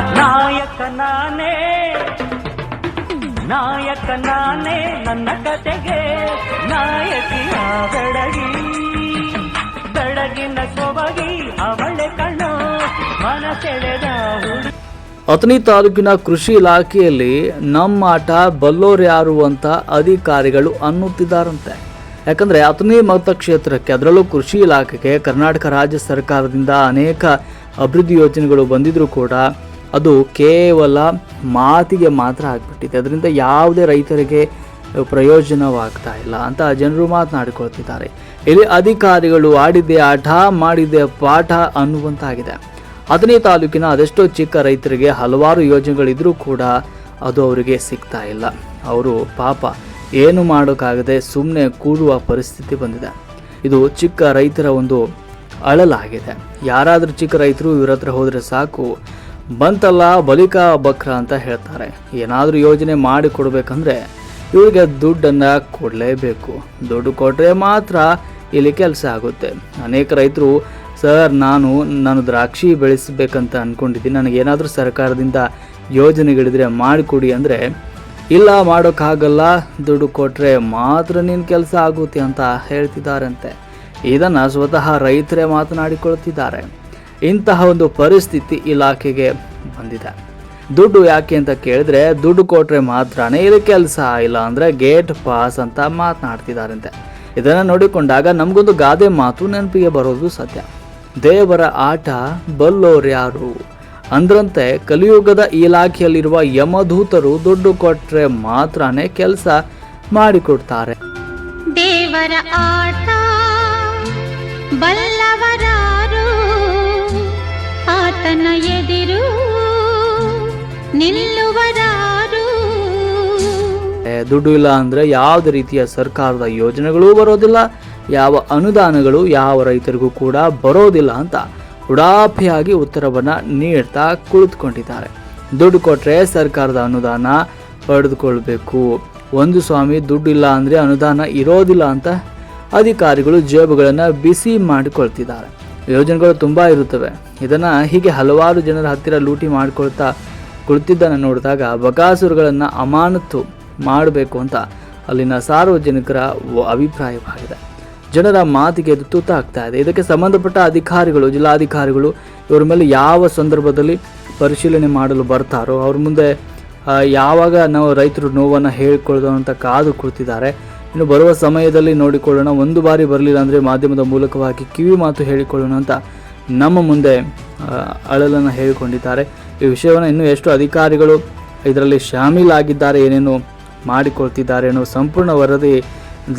ನಾಯಕ ನಾನೇ ನಾಯಕ ನಾನೇ ನನ್ನ ಕತೆಗೆ ನಾಯಕಿಯ ಬೆಡಗಿ. ಬೆಳಗಿನ ಸೊಬಗಿ ಅವಳೆ ಕಣ್ಣು ಮನಸೆಳೆದ ಅಥಣಿ ತಾಲೂಕಿನ ಕೃಷಿ ಇಲಾಖೆಯಲ್ಲಿ ನಮ್ಮ ಆಟ ಬಲ್ಲೋರು ಯಾರು ಅಂತ ಅಧಿಕಾರಿಗಳು ಅನ್ನುತ್ತಿದ್ದಾರಂತೆ. ಯಾಕಂದ್ರೆ ಅಥಣಿ ಮತಕ್ಷೇತ್ರಕ್ಕೆ ಅದರಲ್ಲೂ ಕೃಷಿ ಇಲಾಖೆಗೆ ಕರ್ನಾಟಕ ರಾಜ್ಯ ಸರ್ಕಾರದಿಂದ ಅನೇಕ ಅಭಿವೃದ್ಧಿ ಯೋಜನೆಗಳು ಬಂದಿದ್ದರೂ ಕೂಡ ಅದು ಕೇವಲ ಮಾತಿಗೆ ಮಾತ್ರ ಆಗ್ಬಿಟ್ಟಿದೆ. ಅದರಿಂದ ಯಾವುದೇ ರೈತರಿಗೆ ಪ್ರಯೋಜನವಾಗ್ತಾ ಇಲ್ಲ ಅಂತ ಜನರು ಮಾತನಾಡಿಕೊಳ್ತಿದ್ದಾರೆ. ಇಲ್ಲಿ ಅಧಿಕಾರಿಗಳು ಆಡಿದ್ದೆ ಆಟ, ಮಾಡಿದ್ದೆ ಪಾಠ ಅನ್ನುವಂತಾಗಿದೆ. ಅದನೇ ತಾಲೂಕಿನ ಅದೆಷ್ಟೋ ಚಿಕ್ಕ ರೈತರಿಗೆ ಹಲವಾರು ಯೋಜನೆಗಳಿದ್ರೂ ಕೂಡ ಅದು ಅವರಿಗೆ ಸಿಗ್ತಾ ಇಲ್ಲ. ಅವರು ಪಾಪ ಏನು ಮಾಡೋಕ್ಕಾಗದೆ ಸುಮ್ಮನೆ ಕೂಡುವ ಪರಿಸ್ಥಿತಿ ಬಂದಿದೆ. ಇದು ಚಿಕ್ಕ ರೈತರ ಒಂದು ಅಳಲಾಗಿದೆ. ಯಾರಾದರೂ ಚಿಕ್ಕ ರೈತರು ಇವ್ರ ಹತ್ರ ಹೋದರೆ ಸಾಕು ಬಂತಲ್ಲ ಬಲಿಕ ಬಕ್ರ ಅಂತ ಹೇಳ್ತಾರೆ. ಏನಾದರೂ ಯೋಜನೆ ಮಾಡಿ ಕೊಡಬೇಕಂದ್ರೆ ಇವರಿಗೆ ದುಡ್ಡನ್ನು ಕೊಡಲೇಬೇಕು. ದುಡ್ಡು ಕೊಟ್ಟರೆ ಮಾತ್ರ ಇಲ್ಲಿ ಕೆಲಸ ಆಗುತ್ತೆ. ಅನೇಕ ರೈತರು, ಸರ್, ನಾನು ನಾನು ದ್ರಾಕ್ಷಿ ಬೆಳೆಸಬೇಕಂತ ಅಂದ್ಕೊಂಡಿದ್ದೀನಿ ನನಗೇನಾದರೂ ಸರ್ಕಾರದಿಂದ ಯೋಜನೆಗಳಿದ್ರೆ ಮಾಡಿಕೊಡಿ ಅಂದರೆ, ಇಲ್ಲ ಮಾಡೋಕ್ಕಾಗಲ್ಲ, ದುಡ್ಡು ಕೊಟ್ಟರೆ ಮಾತ್ರ ನಿನ್ನ ಕೆಲಸ ಆಗುತ್ತೆ ಅಂತ ಹೇಳ್ತಿದ್ದಾರಂತೆ. ಇದನ್ನು ಸ್ವತಃ ರೈತರೇ ಮಾತನಾಡಿಕೊಳ್ತಿದ್ದಾರೆ. ಇಂತಹ ಒಂದು ಪರಿಸ್ಥಿತಿ ಇಲಾಖೆಗೆ ಬಂದಿದೆ. ದುಡ್ಡು ಯಾಕೆ ಅಂತ ಕೇಳಿದ್ರೆ ದುಡ್ಡು ಕೊಟ್ರೆ ಮಾತ್ರನೇ ಇದು ಕೆಲಸ ಇಲ್ಲ ಅಂದ್ರೆ ಗೇಟ್ ಪಾಸ್ ಅಂತ ಮಾತನಾಡ್ತಿದ್ದಾರಂತೆ ಇದನ್ನು ನೋಡಿಕೊಂಡಾಗ ನಮಗೊಂದು ಗಾದೆ ಮಾತು ನೆನಪಿಗೆ ಬರೋದು ಸತ್ಯ. ದೇವರ ಆಟ ಬಲ್ಲೋರ್ಯಾರು ಅಂದ್ರಂತೆ ಕಲಿಯುಗದ ಇಲಾಖೆಯಲ್ಲಿರುವ ಯಮದೂತರು ದುಡ್ಡು ಕೊಟ್ರೆ ಮಾತ್ರನೇ ಕೆಲಸ ಮಾಡಿಕೊಡ್ತಾರೆ. ದೇವರ ಆಟ ಆತನ ಎದಿರು ನಿಲ್ಲುವರಾರು. ದುಡ್ಡು ಇಲ್ಲ ಅಂದರೆ ಯಾವುದೇ ರೀತಿಯ ಸರ್ಕಾರದ ಯೋಜನೆಗಳು ಬರೋದಿಲ್ಲ, ಯಾವ ಅನುದಾನಗಳು ಯಾವ ರೈತರಿಗೂ ಕೂಡ ಬರೋದಿಲ್ಲ ಅಂತ ಉಡಾಫಿಯಾಗಿ ಉತ್ತರವನ್ನು ನೀಡ್ತಾ ಕುಳಿತುಕೊಂಡಿದ್ದಾರೆ. ದುಡ್ಡು ಕೊಟ್ಟರೆ ಸರ್ಕಾರದ ಅನುದಾನ ಪಡೆದುಕೊಳ್ಬೇಕು. ಒಂದು ಸ್ವಾಮಿ, ದುಡ್ಡು ಇಲ್ಲ ಅಂದರೆ ಅನುದಾನ ಇರೋದಿಲ್ಲ ಅಂತ ಅಧಿಕಾರಿಗಳು ಜೇಬುಗಳನ್ನು ಬಿಸಿ ಮಾಡಿಕೊಳ್ತಿದ್ದಾರೆ. ಯೋಜನೆಗಳು ತುಂಬ ಇರುತ್ತವೆ. ಇದನ್ನು ಹೀಗೆ ಹಲವಾರು ಜನರ ಹತ್ತಿರ ಲೂಟಿ ಮಾಡಿಕೊಳ್ತಾ ಕುಳಿತಿದ್ದನ್ನು ನೋಡಿದಾಗ ಬಕಾಸುರುಗಳನ್ನು ಅಮಾನತು ಮಾಡಬೇಕು ಅಂತ ಅಲ್ಲಿನ ಸಾರ್ವಜನಿಕರ ಅಭಿಪ್ರಾಯವಾಗಿದೆ. ಜನರ ಮಾತಿಗೆ ಇದು ತುತ್ತಾಗ್ತಾ ಇದೆ. ಇದಕ್ಕೆ ಸಂಬಂಧಪಟ್ಟ ಅಧಿಕಾರಿಗಳು, ಜಿಲ್ಲಾಧಿಕಾರಿಗಳು ಇವರ ಮೇಲೆ ಯಾವ ಸಂದರ್ಭದಲ್ಲಿ ಪರಿಶೀಲನೆ ಮಾಡಲು ಬರ್ತಾರೋ, ಅವ್ರ ಮುಂದೆ ಯಾವಾಗ ನಾವು ರೈತರು ನೋವನ್ನು ಹೇಳ್ಕೊಳ್ಳೋದು ಅಂತ ಕಾದು ಕುಳಿತಿದ್ದಾರೆ. ಇನ್ನು ಬರುವ ಸಮಯದಲ್ಲಿ ನೋಡಿಕೊಳ್ಳೋಣ. ಒಂದು ಬಾರಿ ಬರಲಿಲ್ಲ ಅಂದರೆ ಮಾಧ್ಯಮದ ಮೂಲಕವಾಗಿ ಕಿವಿ ಮಾತು ಹೇಳಿಕೊಳ್ಳೋಣ ಅಂತ ನಮ್ಮ ಮುಂದೆ ಅಳಲನ್ನು ಹೇಳಿಕೊಂಡಿದ್ದಾರೆ. ಈ ವಿಷಯವನ್ನು ಇನ್ನೂ ಎಷ್ಟು ಅಧಿಕಾರಿಗಳು ಇದರಲ್ಲಿ ಶಾಮೀಲಾಗಿದ್ದಾರೆ, ಏನೇನು ಮಾಡಿಕೊಳ್ತಿದ್ದಾರೆ ಅನ್ನೋ ಸಂಪೂರ್ಣ ವರದಿ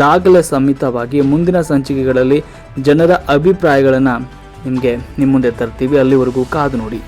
ದಾಖಲೆ ಸಮೇತವಾಗಿ ಮುಂದಿನ ಸಂಚಿಕೆಗಳಲ್ಲಿ ಜನರ ಅಭಿಪ್ರಾಯಗಳನ್ನು ನಿಮಗೆ ನಿಮ್ಮ ಮುಂದೆ ತರ್ತೀವಿ. ಅಲ್ಲಿವರೆಗೂ ಕಾದು ನೋಡಿ.